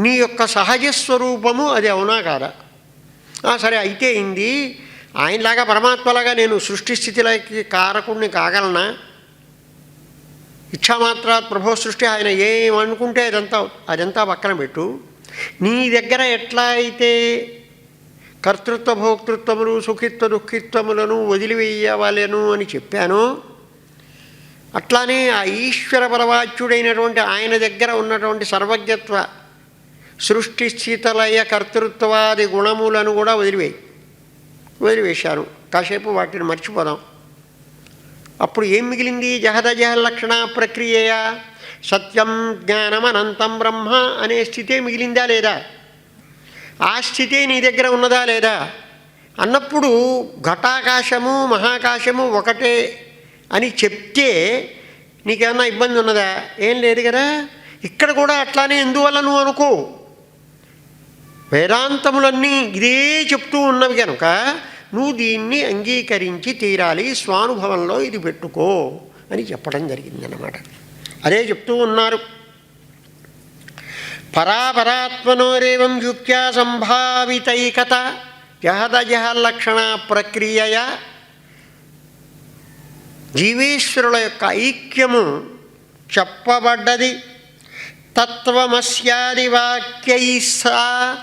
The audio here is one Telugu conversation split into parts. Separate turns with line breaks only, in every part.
నీ యొక్క సహజ స్వరూపము అది అవునా కాదా? సరే అయితే అయింది ఆయనలాగా పరమాత్మలాగా నేను సృష్టి స్థితిలోకి కారకుడిని కాగలనా? ఇచ్చామాత్ర ప్రభో సృష్టి ఆయన ఏమనుకుంటే అదంతా అదంతా పక్కన పెట్టు. నీ దగ్గర ఎట్లా అయితే కర్తృత్వ భోక్తృత్వములు సుఖిత్వ దుఃఖిత్వములను వదిలివేయవలెను అని చెప్పాను అట్లానే ఆ ఈశ్వర పరవాచ్యుడైనటువంటి ఆయన దగ్గర ఉన్నటువంటి సర్వజ్ఞత్వ సృష్టి స్థితలయ కర్తృత్వాది గుణములను కూడా వదిలివేయి వదిలివేశారు. కాసేపు వాటిని మర్చిపోదాం. అప్పుడు ఏం మిగిలింది? జహదజహ లక్షణ ప్రక్రియయా? సత్యం జ్ఞానం అనంతం బ్రహ్మ అనే స్థితే మిగిలిందా లేదా? ఆ స్థితే నీ దగ్గర ఉన్నదా లేదా? అన్నప్పుడు ఘటాకాశము మహాకాశము ఒకటే అని చెప్తే నీకేమన్నా ఇబ్బంది ఉన్నదా? ఏం లేదు కదా. ఇక్కడ కూడా అట్లానే ఎందువల్ల నువ్వు అనుకో. వేదాంతములన్నీ ఇదే చెప్తూ ఉన్నవి కనుక నువ్వు దీన్ని అంగీకరించి తీరాలి స్వానుభవంలో ఇది పెట్టుకో అని చెప్పడం జరిగిందన్నమాట. అదే చెప్తూ ఉన్నారు. పరాపరాత్మనోరేవం యుక్త్యా సంభావితైకత జహదజహ లక్షణ ప్రక్రియయ జీవేశ్వరుల యొక్క ఐక్యము చెప్పబడ్డది. తత్వమస్యాది వాక్యై సా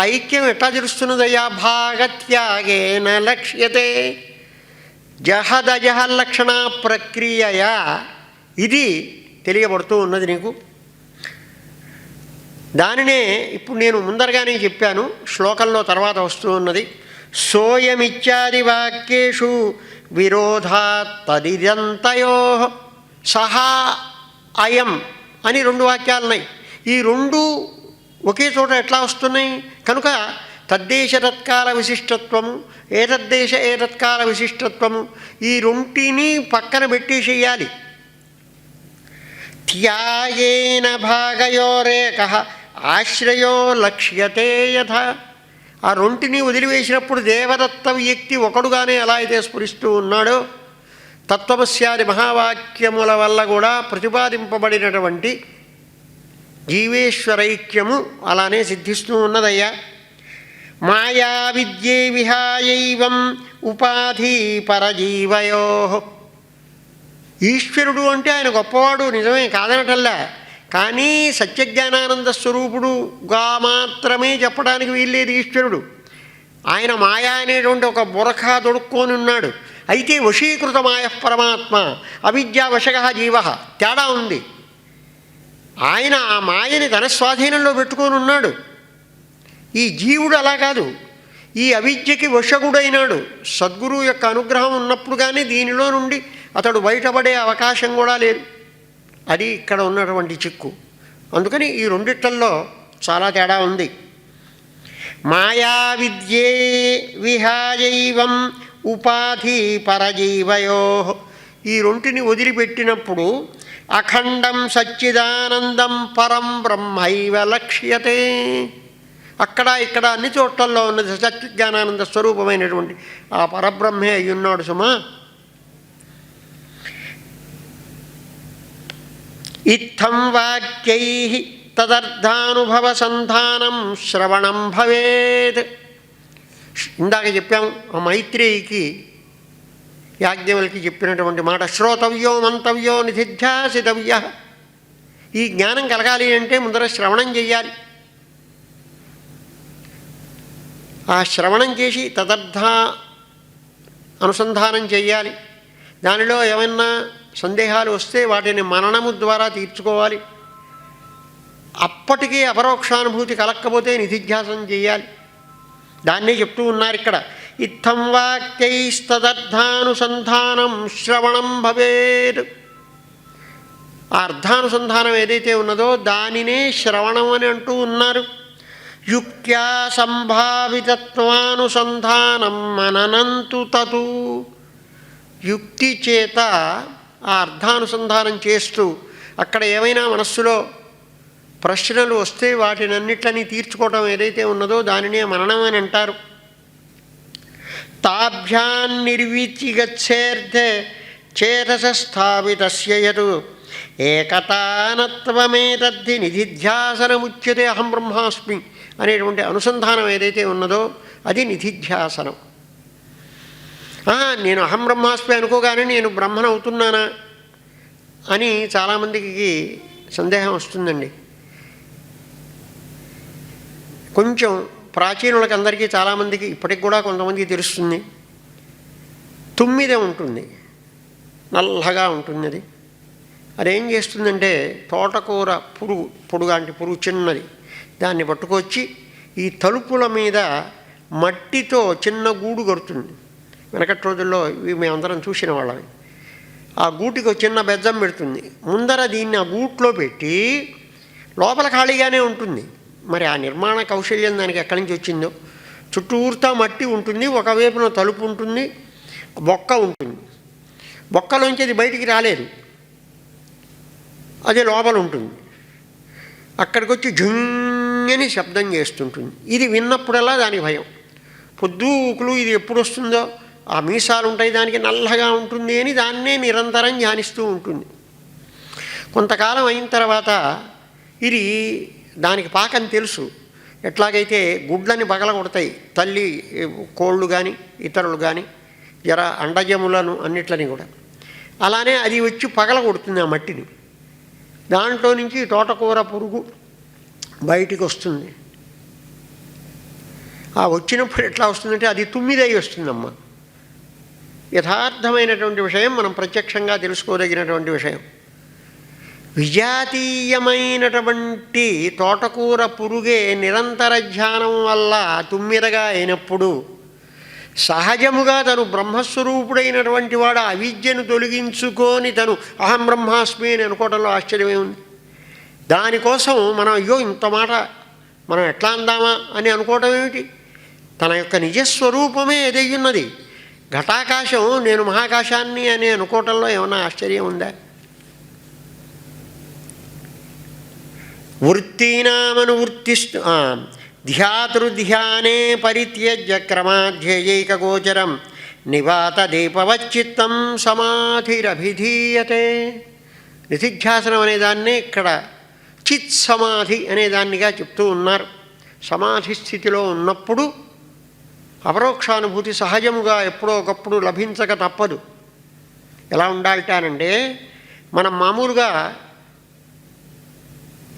ఐక్యం ఎట్లా తెలుస్తున్నదయ్యా భాగత్యాగేన లక్ష్యతే. జహదజహ ప్రక్రియయా? ఇది తెలియబడుతూ ఉన్నది నీకు. దానినే ఇప్పుడు నేను ముందరగానే చెప్పాను. శ్లోకంలో తర్వాత వస్తూ ఉన్నది. సోయమిత్యాది వాక్యేషు విరోధా తదిదంతయో సహా అయం అని రెండు వాక్యాలున్నాయి. ఈ రెండు ఒకే చోట ఎట్లా వస్తున్నాయి? కనుక తద్దేశ తత్కాల విశిష్టత్వము ఏతద్దేశ ఏతత్కాల విశిష్టత్వము ఈ రెంటిని పక్కన పెట్టేసేయాలి త్యాగేన భాగయోరేక ఆశ్రయో లక్ష్యతే యథ. ఆ రొంటిని వదిలివేసినప్పుడు దేవదత్త వ్యక్తి ఒకడుగానే ఎలా అయితే స్ఫురిస్తూ ఉన్నాడో తత్వమస్యాది మహావాక్యముల వల్ల కూడా ప్రతిపాదింపబడినటువంటి జీవేశ్వరైక్యము అలానే సిద్ధిస్తూ ఉన్నదయ్యా. మాయా విద్యే విహాయైవం ఉపాధి పరజీవయో. ఈశ్వరుడు అంటే ఆయన గొప్పవాడు నిజమే కాదనటల్లా. కానీ సత్యజ్ఞానానంద స్వరూపుడుగా మాత్రమే చెప్పడానికి వీల్లేదు ఈశ్వరుడు. ఆయన మాయా అనేటువంటి ఒక బురఖ దొడుక్కొని ఉన్నాడు. అయితే వశీకృత మాయ పరమాత్మ అవిద్యావశగ జీవ తేడా ఉంది. ఆయన ఆ మాయని తన స్వాధీనంలో పెట్టుకొని ఉన్నాడు. ఈ జీవుడు అలా కాదు. ఈ అవిద్యకి వశగుడైనాడు. సద్గురువు యొక్క అనుగ్రహం ఉన్నప్పుడు కానీ దీనిలో నుండి అతడు బయటపడే అవకాశం కూడా లేదు. అది ఇక్కడ ఉన్నటువంటి చిక్కు. అందుకని ఈ రెండిట్లలో చాలా తేడా ఉంది. మాయా విద్యే విహాయైవం ఉపాధి పరజీవయో ఈ రెంటిని వదిలిపెట్టినప్పుడు అఖండం సచ్చిదానందం పరం బ్రహ్మైవ లక్ష్యతే. అక్కడ ఇక్కడ అన్ని చోట్లలో ఉన్నది సత్యజ్ఞానానంద స్వరూపమైనటువంటి ఆ పరబ్రహ్మే అయ్యున్నాడు సుమా. ఇత్థం వాక్యై తదర్థానుభవ సంధానం శ్రవణం భవేత్. ఇందాక చెప్పాం ఆ మైత్రేయికి యాజ్ఞవల్కి చెప్పినటువంటి మాట శ్రోతవ్యో మంతవ్యో నిధిధ్యాసితవ్య. ఈ జ్ఞానం కలగాలి అంటే ముందర శ్రవణం చెయ్యాలి. ఆ శ్రవణం చేసి తదర్థ అనుసంధానం చేయాలి దానిలో ఏమన్నా సందేహాలు వస్తే వాటిని మననము ద్వారా తీర్చుకోవాలి. అప్పటికీ అపరోక్షానుభూతి కలక్కపోతే నిధిధ్యాసం చేయాలి. దాన్నే చెప్తూ ఉన్నారు ఇక్కడ. ఇత్థం వాక్యైస్తదర్థానుసంధానం శ్రవణం భవేద్ ఆ అర్థానుసంధానం ఏదైతే ఉన్నదో దానినే శ్రవణం అని అంటూ ఉన్నారు. యుక్త్యా సంభావితత్వానుసంధానం మననంతు తతు. యుక్తి చేత ఆ అర్థానుసంధానం చేస్తూ అక్కడ ఏమైనా మనస్సులో ప్రశ్నలు వస్తే వాటినన్నిట్లని తీర్చుకోవటం ఏదైతే ఉన్నదో దానినే మననం అని అంటారు. తాభ్యాన్ నిర్విచి గచ్చేర్థే చేతస స్థాపితస్య ఏకతానత్వమేతద్ధి నిధిధ్యాసనముచ్యతే అహం బ్రహ్మాస్మి అనేటువంటి అనుసంధానం ఏదైతే ఉన్నదో అది నిధిధ్యాసనం. నేను అహం బ్రహ్మాస్మి అనుకోగానే నేను బ్రహ్మను అవుతున్నానా అని చాలామందికి సందేహం వస్తుందండి. కొంచెం ప్రాచీనులకి అందరికీ చాలామందికి ఇప్పటికి కూడా కొంతమందికి తెలుస్తుంది. తుమ్మిదే ఉంటుంది. నల్లగా ఉంటుంది అది. అదేం చేస్తుందంటే తోటకూర పురుగు పొడుగాంటి పురుగు చిన్నది. దాన్ని పట్టుకొచ్చి ఈ తలుపుల మీద మట్టితో చిన్న గూడు కడుతుంది. వెనకటి రోజుల్లో ఇవి మేమందరం చూసిన వాళ్ళని ఆ గూటికి చిన్న బెజ్జం పెడుతుంది. ముందర దీన్ని ఆ గూట్లో పెట్టి లోపల ఖాళీగానే ఉంటుంది. మరి ఆ నిర్మాణ కౌశల్యం దానికి ఎక్కడి నుంచి వచ్చిందో? చుట్టూర్తా మట్టి ఉంటుంది ఒకవైపున తలుపు ఉంటుంది బొక్క ఉంటుంది. బొక్కలోంచి అది బయటికి రాలేదు. అది లోపల ఉంటుంది. అక్కడికి వచ్చి జుంగని శబ్దం చేస్తుంటుంది. ఇది విన్నప్పుడల్లా దాని భయం. పొద్దుకులు ఇది ఎప్పుడు వస్తుందో? ఆ మీసాలు ఉంటాయి దానికి నల్లగా ఉంటుంది అని దాన్నే నిరంతరం ధ్యానిస్తూ ఉంటుంది. కొంతకాలం అయిన తర్వాత ఇది దానికి పాకం తెలుసు. ఎట్లాగైతే గుడ్లని పగల కొడతాయి తల్లి కోళ్ళు కానీ ఇతరులు కానీ జర అండజములను అన్నిట్లని కూడా. అలానే అది వచ్చి పగల కొడుతుంది ఆ మట్టిని. దాంట్లో నుంచి తోటకూర పురుగు బయటికి వస్తుంది ఆ వచ్చినప్పుడు ఎట్లా వస్తుందంటే అది తుమ్మిదై వస్తుందమ్మా. యథార్థమైనటువంటి విషయం మనం ప్రత్యక్షంగా తెలుసుకోదగినటువంటి విషయం. విజాతీయమైనటువంటి తోటకూర పురుగే నిరంతర ధ్యానం వల్ల తుమ్మిదగా అయినప్పుడు సహజముగా తను బ్రహ్మస్వరూపుడైనటువంటి వాడు అవిద్యను తొలగించుకొని తను అహం బ్రహ్మాస్మి అని అనుకోవడంలో ఆశ్చర్యమే ఉంది. దానికోసం మనం అయ్యో ఇంత మాట మనం ఎట్లా అందామా అని అనుకోవటం ఏమిటి? తన యొక్క నిజస్వరూపమే ఎదయ్యున్నది ఘటాకాశం నేను మహాకాశాన్ని అని అనుకోవటంలో ఏమైనా ఆశ్చర్యం ఉందా? వృత్తీనామను వృత్తిస్తు ధ్యాతృధ్యానే పరిత్యజ్య క్రమాధ్యేయైకగోచరం. నివాత దీపవచ్చిత్తం సమాధిరభిధీయతే. నిధిధ్యాసనం అనేదాన్నే ఇక్కడ చిత్ సమాధి అనేదాన్నిగా చెప్తూ ఉన్నారు. సమాధి స్థితిలో ఉన్నప్పుడు అపరోక్షానుభూతి సహజముగా ఎప్పుడో ఒకప్పుడు లభించక తప్పదు. ఎలా ఉండాలటానంటే మనం మామూలుగా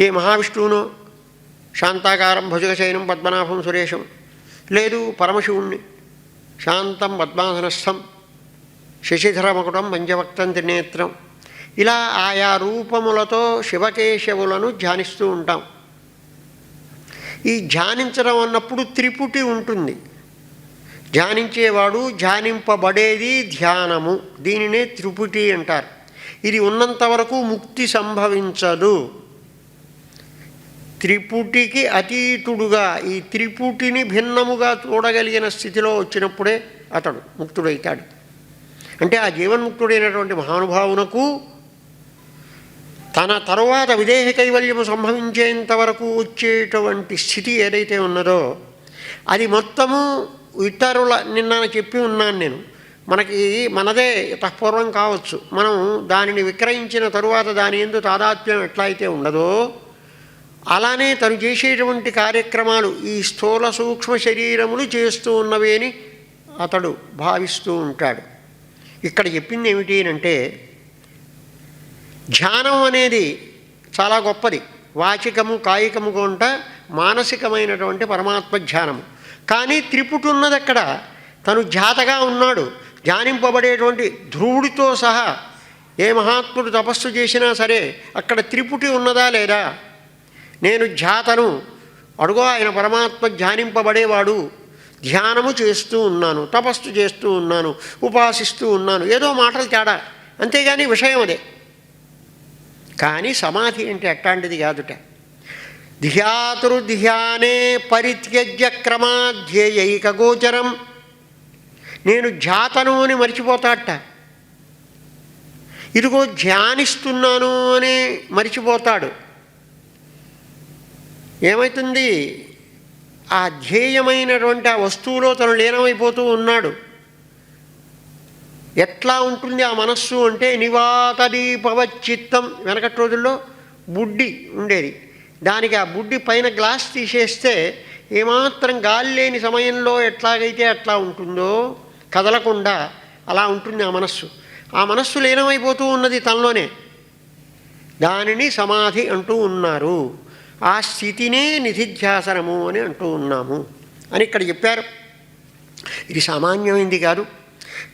ఏ మహావిష్ణువునో శాంతాకారం భుజగశయనం పద్మనాభం సురేషం లేదు పరమశివుణ్ణి శాంతం పద్మాసనస్థం శశిధరమకుటం పంచవక్తం త్రినేత్రం ఇలా ఆయా రూపములతో శివకేశవులను ధ్యానిస్తూ ఉంటాం. ఈ ధ్యానించడం అన్నప్పుడు త్రిపుటి ఉంటుంది. ధ్యానించేవాడు ధ్యానింపబడేది ధ్యానము. దీనినే త్రిపుటి అంటారు. ఇది ఉన్నంత వరకు ముక్తి సంభవించదు. త్రిపుటికి అతీతుడుగా ఈ త్రిపుటిని భిన్నముగా చూడగలిగిన స్థితిలో వచ్చినప్పుడే అతడు ముక్తుడైతాడు. అంటే ఆ జీవన్ముక్తుడైనటువంటి మహానుభావునకు తన తరువాత విదేహ కైవల్యము సంభవించేంత వరకు వచ్చేటువంటి స్థితి ఏదైతే ఉన్నదో అది మొత్తము ఇతరుల నిన్న చెప్పి ఉన్నాను నేను. మనకి మనదే తత్పూర్వం కావచ్చు. మనం దానిని విక్రయించిన తరువాత దాని ఎందు తాదాత్మ్యం ఎట్లా అయితే ఉండదో అలానే తను చేసేటువంటి కార్యక్రమాలు ఈ స్థూల సూక్ష్మ శరీరములు చేస్తూ ఉన్నవి అని అతడు భావిస్తూ ఉంటాడు. ఇక్కడ చెప్పింది ఏమిటి అంటే ధ్యానం అనేది చాలా గొప్పది. వాచికము కాయికము కొంట మానసికమైనటువంటి పరమాత్మ ధ్యానము. కానీ త్రిపుటి ఉన్నది అక్కడ. తను జాతగా ఉన్నాడు. ధ్యానింపబడేటువంటి ధ్రువుడితో సహా ఏ మహాత్ముడు తపస్సు చేసినా సరే అక్కడ త్రిపుటి ఉన్నదా లేదా? నేను జాతను. అడుగో ఆయన పరమాత్మ ధ్యానింపబడేవాడు ధ్యానము చేస్తూ ఉన్నాను. తపస్సు చేస్తూ ఉన్నాను. ఉపాసిస్తూ ఉన్నాను. ఏదో మాటలు తేడా. అంతేగాని విషయం అదే. కానీ సమాధి అంటే అట్లాంటిది కాదుట. ధ్యాతృధ్యానే పరిత్యజ్య క్రమాధ్యేయైక గోచరం నేను ధ్యాతను అని మర్చిపోతాట. ఇదిగో ధ్యానిస్తున్నాను అని మరిచిపోతాడు. ఏమవుతుంది ఆ ధ్యేయమైనటువంటి ఆ వస్తువులో తను లీనమైపోతూ ఉన్నాడు. ఎట్లా ఉంటుంది ఆ మనస్సు అంటే నివాత దీపవచ్చిత్తం. వెనకటి రోజుల్లో బుడ్డి ఉండేది. దానికి ఆ బుడ్డి పైన గ్లాస్ తీసేస్తే ఏమాత్రం గాలి లేని సమయంలో ఎట్లాగైతే అట్లా ఉంటుందో కదలకుండా అలా ఉంటుంది ఆ మనస్సు. ఆ మనస్సు లీనమైపోతూ ఉన్నది తనలోనే. దానిని సమాధి అంటూ ఉన్నారు. ఆ స్థితినే నిధిధ్యాసనము అని అంటూ ఉన్నాము. అని ఇక్కడ చెప్పారు. ఇది సామాన్యమైంది కాదు.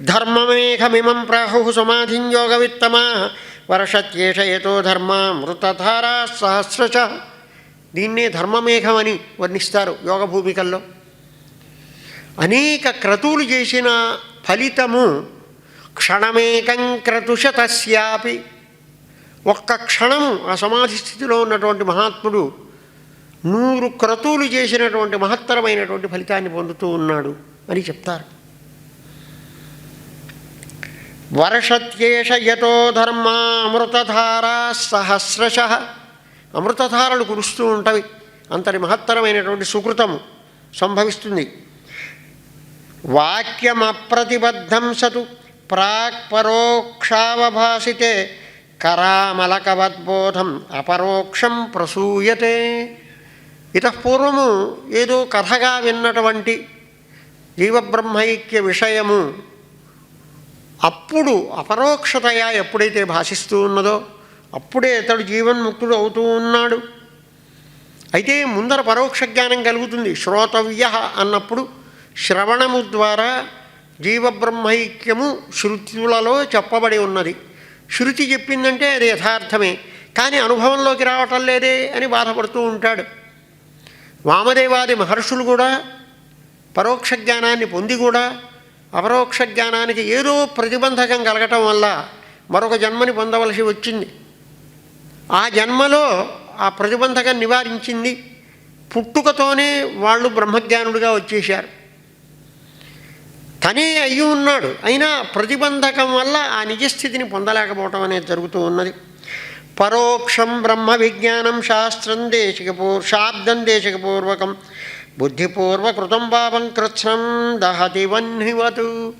ధర్మమేఘమిమం ప్రాహు సమాధిం యోగవిత్తమా. వర్షత్యేషయతో ధర్మ మృతధారా సహస్రచ దీన్నే ధర్మమేఘమని వర్ణిస్తారు యోగ భూమికల్లో అనేక క్రతువులు చేసిన ఫలితము క్షణమేకం క్రతుశతస్యాపి. ఒక్క క్షణము ఆ సమాధి స్థితిలో ఉన్నటువంటి మహాత్ముడు నూరు క్రతువులు చేసినటువంటి మహత్తరమైనటువంటి ఫలితాన్ని పొందుతూ ఉన్నాడు అని చెప్తారు. వర్షత్యేష యతో ధర్మ అమృతధారా సహస్రశ. అమృతధారలు కురుస్తూ ఉంటవి అంతటి మహత్తరమైనటువంటి సుకృతము సంభవిస్తుంది. వాక్యమప్రతిబద్ధం సతు ప్రాక్ పరోక్షావభాసితే కరామలకవద్బోధం అపరోక్షం ప్రసూయతే. ఇతపూర్వము ఏదో కథగా విన్నటువంటి జీవబ్రహ్మైక్య విషయము అప్పుడు అపరోక్షతయా ఎప్పుడైతే భాషిస్తూ ఉన్నదో అప్పుడే అతడు జీవన్ముక్తుడు అవుతూ ఉన్నాడు. అయితే ముందర పరోక్ష జ్ఞానం కలుగుతుంది. శ్రోతవ్య అన్నప్పుడు శ్రవణము ద్వారా జీవబ్రహ్మైక్యము శృతులలో చెప్పబడి ఉన్నది. శృతి చెప్పిందంటే అది యథార్థమే. కానీ అనుభవంలోకి రావటం లేదే అని బాధపడుతూ ఉంటాడు. వామదేవాది మహర్షులు కూడా పరోక్ష జ్ఞానాన్ని పొంది కూడా అపరోక్ష జ్ఞానానికి ఏదో ప్రతిబంధకం కలగటం వల్ల మరొక జన్మని పొందవలసి వచ్చింది. ఆ జన్మలో ఆ ప్రతిబంధకం నివారించింది. పుట్టుకతోనే వాళ్ళు బ్రహ్మజ్ఞానుడిగా వచ్చేశారు. తనే అయ్యి ఉన్నాడు. అయినా ప్రతిబంధకం వల్ల ఆ నిజస్థితిని పొందలేకపోవటం అనేది జరుగుతూ ఉన్నది. పరోక్షం బ్రహ్మ విజ్ఞానం శాస్త్రం దేశికపూర్ శాబ్దం దేశికపూర్వకం బుద్ధిపూర్వకృతం పాపం కృత్స్నం దహతి వన్హివతు.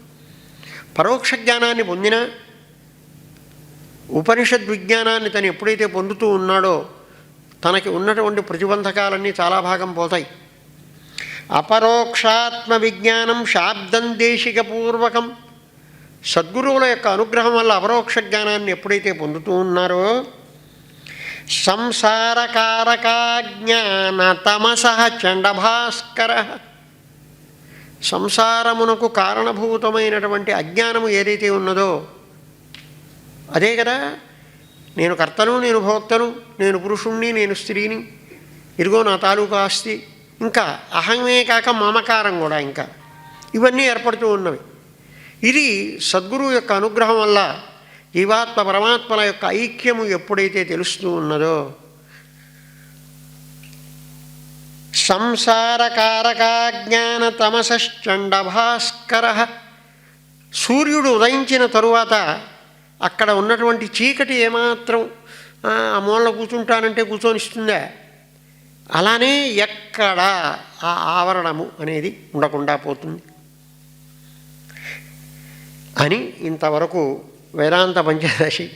పరోక్ష జ్ఞానాన్ని పొందిన ఉపనిషద్ విజ్ఞానాన్ని తను ఎప్పుడైతే పొందుతూ ఉన్నాడో తనకి ఉన్నటువంటి ప్రతిబంధకాలన్నీ చాలా భాగం పోతాయి. అపరోక్షాత్మ విజ్ఞానం శాబ్దం దేశికపూర్వకం సద్గురువుల యొక్క అనుగ్రహం వల్ల అపరోక్ష జ్ఞానాన్ని ఎప్పుడైతే పొందుతూ ఉన్నారో సంసారకారకాజ్ఞాన తమస చండభాస్కర. సంసారమునకు కారణభూతమైనటువంటి అజ్ఞానము ఏదైతే ఉన్నదో అదే కదా నేను కర్తను నేను భోక్తను నేను పురుషుణ్ణి నేను స్త్రీని ఇరుగో నా తాలూకా ఆస్తి ఇంకా అహమే కాక మమకారం కూడా ఇంకా. ఇవన్నీ ఏర్పడుతూ ఉన్నవి. ఇది సద్గురువు యొక్క అనుగ్రహం వల్ల జీవాత్మ పరమాత్మల యొక్క ఐక్యము ఎప్పుడైతే తెలుస్తూ ఉన్నదో సంసారకారకాజ్ఞాన తమసశ్చండ భాస్కర సూర్యుడు ఉదయించిన తరువాత అక్కడ ఉన్నటువంటి చీకటి ఏమాత్రం ఆ మూల కూర్చుంటానంటే కూర్చొనిస్తుందా? అలానే ఎక్కడ ఆ ఆవరణము అనేది ఉండకుండా పోతుంది. అని ఇంతవరకు వేదాంత పంచదశి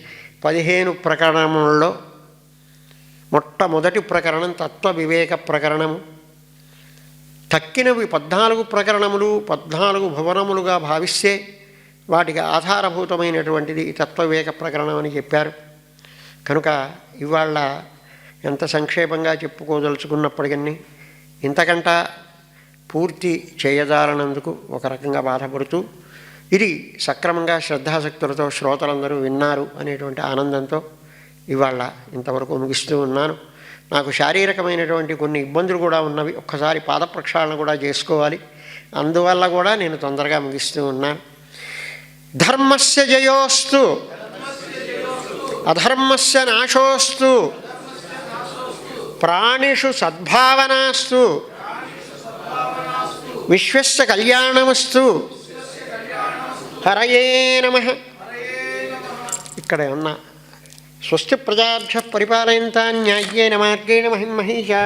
పదిహేను ప్రకరణములలో మొట్టమొదటి ప్రకరణం తత్వ వివేక ప్రకరణము. తక్కినవి పద్నాలుగు ప్రకరణములు పద్నాలుగు భువనములుగా భావిస్తే వాటికి ఆధారభూతమైనటువంటిది తత్వవేగ ప్రకరణం అని చెప్పారు. కనుక ఇవాళ ఎంత సంక్షేపంగా చెప్పుకోదలుచుకున్నప్పటికీ ఇంతకంటా పూర్తి చేయజాలనందుకు ఒక రకంగా బాధపడుతూ ఇది సక్రమంగా శ్రద్ధాశక్తులతో శ్రోతలందరూ విన్నారు అనేటువంటి ఆనందంతో ఇవాళ ఇంతవరకు ముగిస్తూ ఉన్నాను. నాకు శారీరకమైనటువంటి కొన్ని ఇబ్బందులు కూడా ఉన్నవి. ఒక్కసారి పాద ప్రక్షాళన కూడా చేసుకోవాలి. అందువల్ల కూడా నేను తొందరగా ముగిస్తూ ఉన్నాను. ధర్మస్య జయోస్తు అధర్మస్య నాశోస్తు ప్రాణిషు సద్భావనాస్తు విశ్వస్య కళ్యాణమస్తు హరయే నమ ఇక్కడ ఉన్న స్వస్తి ప్రజాభ్య పరిపాలయంతా న్యాయ్యేన మార్గేణ మహిమహీషా